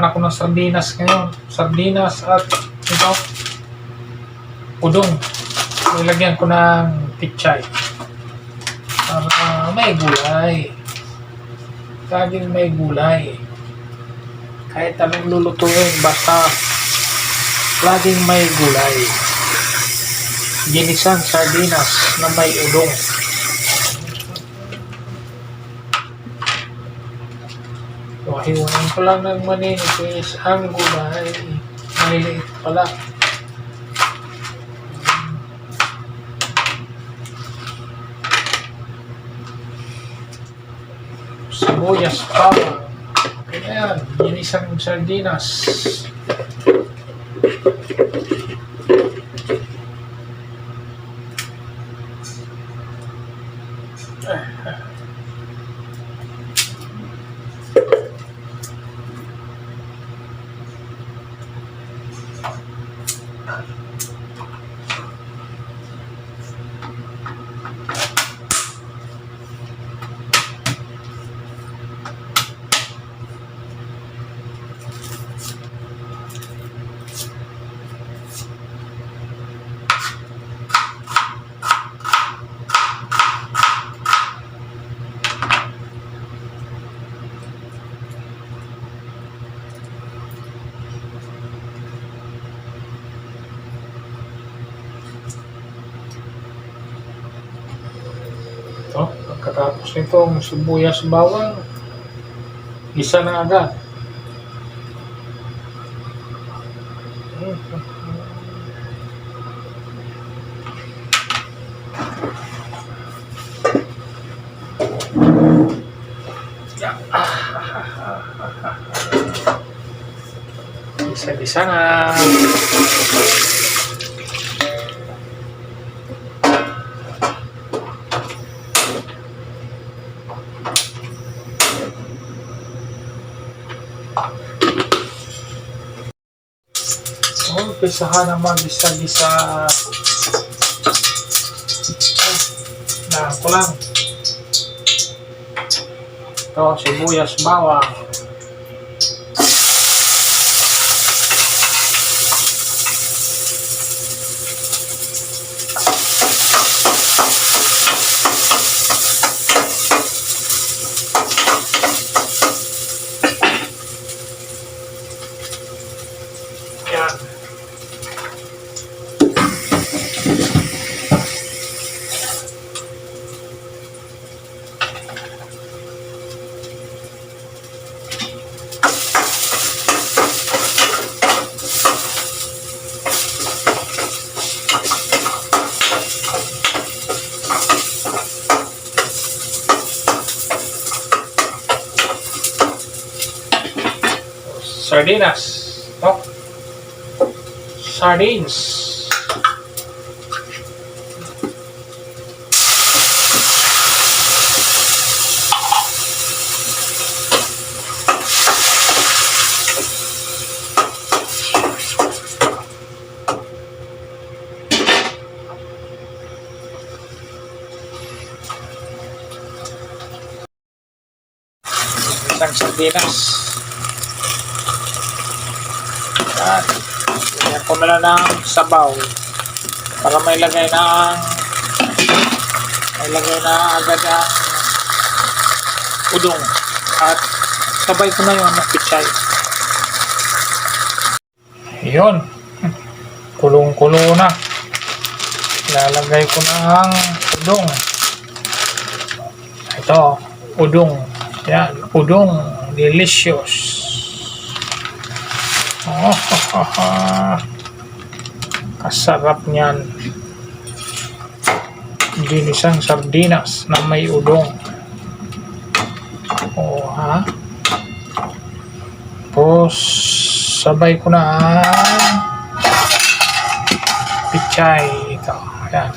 ng sardinas ngayon. Sardinas at ito, udong. Nilagyan ko ng pichay. Para may gulay. Laging may gulay. Kahit anong lulutuin, basta laging may gulay. Ginisang sardinas na may udong. So, hiwain ko lang ng maninipis ang gulay. Maliliit pala. Sibuyas pa. Kaya yan, ginisang sardinas. ಆಗಿದೆ pagkatapos nitong sibuyas bawang, isa na agad. Isa-isa na. Umpisahan na mag-isa-gisa. Na ko lang. Ito, sibuyas, bawang. Sardinas. Oh. Sardines. Isang sardinas. Yan. Lagyan ko na ng sabaw. Para may lagay na may lagay na agad ang udong. At sabay ko na yun ng pichay. Yun. Kulong-kulo na. Lalagay ko na ang udong. Ito, udong. Yan, udong. Delicious. Oh, Kasarap niyan. Ginisang sardinas na may udong. Oh, ha? Tapos, sabay ko na pichay. Ito. Ayan.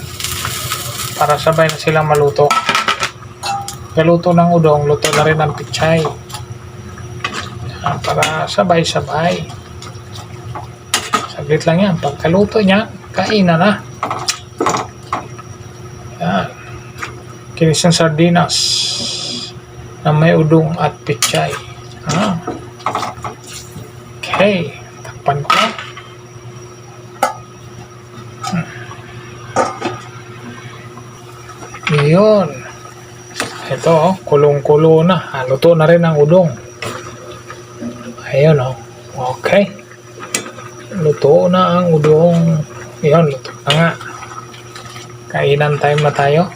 Para sabay na silang maluto. Kaluto ng udong, luto na rin ang pichay. Ayan, para sabay-sabay. Saglit lang yan. Pagkaluto niya, kainan na. Yan. Kinis ng sardinas na may udong at pichay. Ah. Okay. Takpan ko. Hmm. Yun. Ito, oh, kulong-kulo na. Haluto na rin ang udong. Ayun, oh. Okay. Luto na ang udong. Yun, luto na nga. Kainan time na tayo.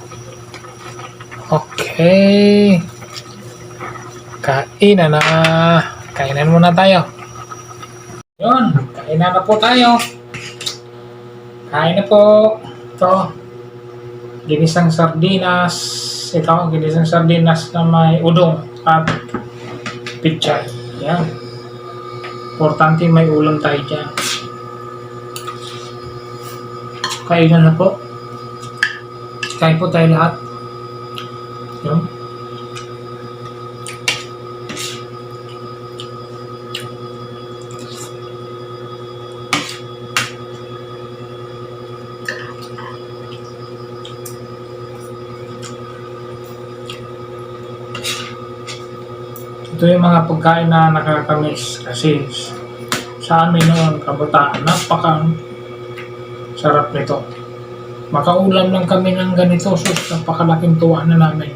Okay. Kainan na. Kainan muna tayo. Yun, kainan na po tayo. Kain po. Ito. Ginisang sardinas. Ito, ginisang sardinas na may udong at pichay. Yan. Importante may ulam tayo dyan. Kainan na po. Kain po tayo lahat. Yun. Ito yung mga pagkain na nakakamiss kasi sa amin noon kabataan napaka sarap nito. Makaulam lang kami ng ganito so napakalaking tuwa na namin.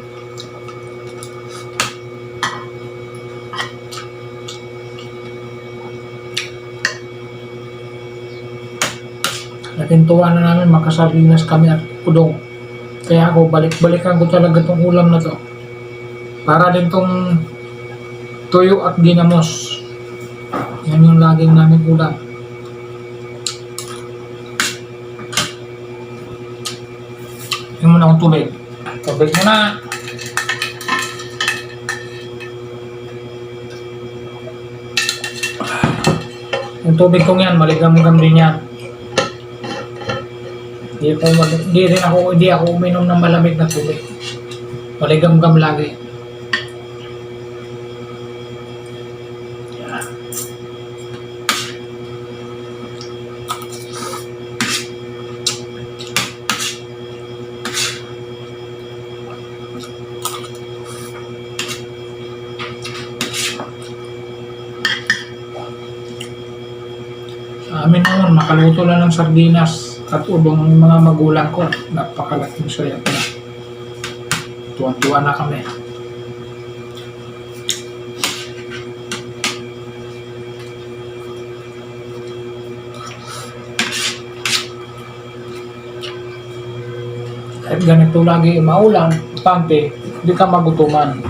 Laking tuwa na namin makasalinas kami at udong. Kaya ako balik-balikan ko talaga tong ulam na to. Para din tong tuyo at ginamos. Yan yung laging namin ulam. Yung muna akong tubig. Tubig muna. Yung tubig kong yan, maligam-gam din yan. Hindi ko hindi rin ako hindi ako uminom ng malamig na tubig. Maligam-gam lagi. Amin noon, makaluto lang ng sardinas at udong ng mga magulang ko. Napakalaking saya ko na. Tuwan-tuwa na kami. Kahit ganito lagi maulan, pante, hindi ka magutuman.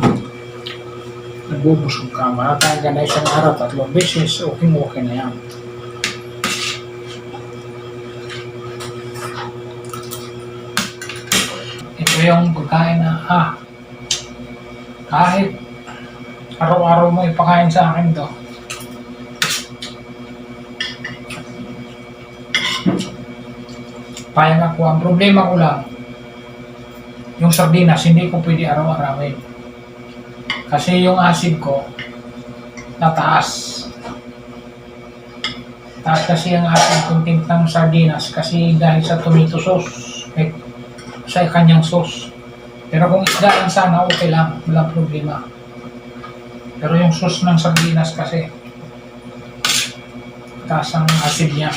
Nagbubusog ka, ka na isang araw, tatlong beses, okay okay na yan. Yung pagkain na, ah, kahit araw-araw mo ipakain sa akin to. Payag ako. Ang problema ko lang, yung sardinas, hindi ko pwede araw-arawin. Kasi yung acid ko, nataas. Taas kasi ang acid content ng sardinas kasi dahil sa tomato sauce. May sa kanyang sauce. Pero kung isda lang sana, okay lang. Walang problema. Pero yung sauce ng sardinas kasi, taas ang acid niya.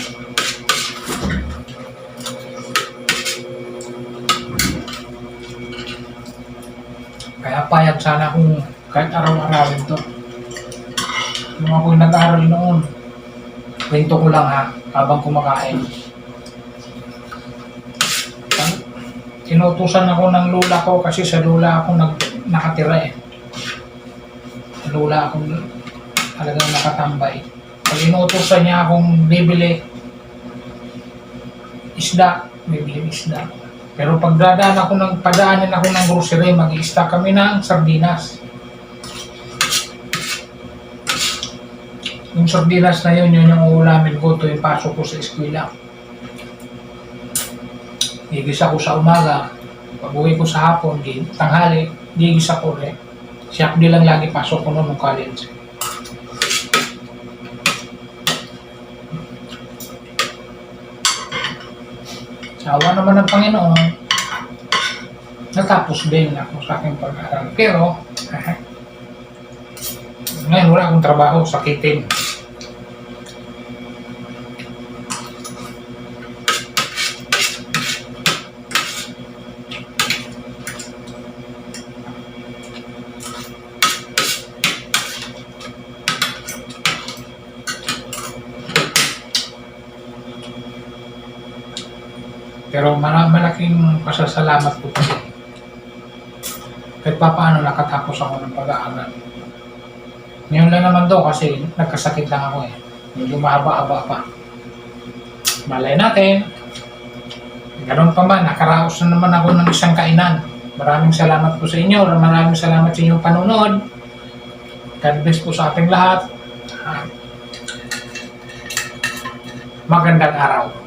Kaya payag sana kung kahit araw-arawin to. Nung ako'y nag-aaral noon, kwento ko lang ha, habang kumakain. Inutusan ako ng lula ko kasi sa lula ako nag, nakatira eh. Sa lula ako talagang nakatambay. Pag inutusan niya akong bibili isda, bibili isda. Pero pag dadaan ako ng, padaanin ako ng grocery, mag-i-stock kami ng sardinas. Yung sardinas na yun, yun yung uulamin ko tuwing pasok ko sa eskwela. Gigisa ko sa umaga, pag uwi ko sa hapon, tanghali, gigisa ko rin. Siya di lang lagi pasok ko noon ng college. Sa awa naman ng Panginoon, natapos din ako sa aking pag-aaral. Pero, ngayon wala akong trabaho, sakitin. Pasasalamat po kasi. Kahit pa nakatapos ako ng pag-aaral. Ngayon lang naman daw kasi nagkasakit lang ako eh. Medyo mahaba-haba pa. Malay natin. Ganun pa man, nakaraos na naman ako ng isang kainan. Maraming salamat po sa inyo. Maraming salamat sa inyong panunod. God bless po sa ating lahat. Ah, Magandang araw.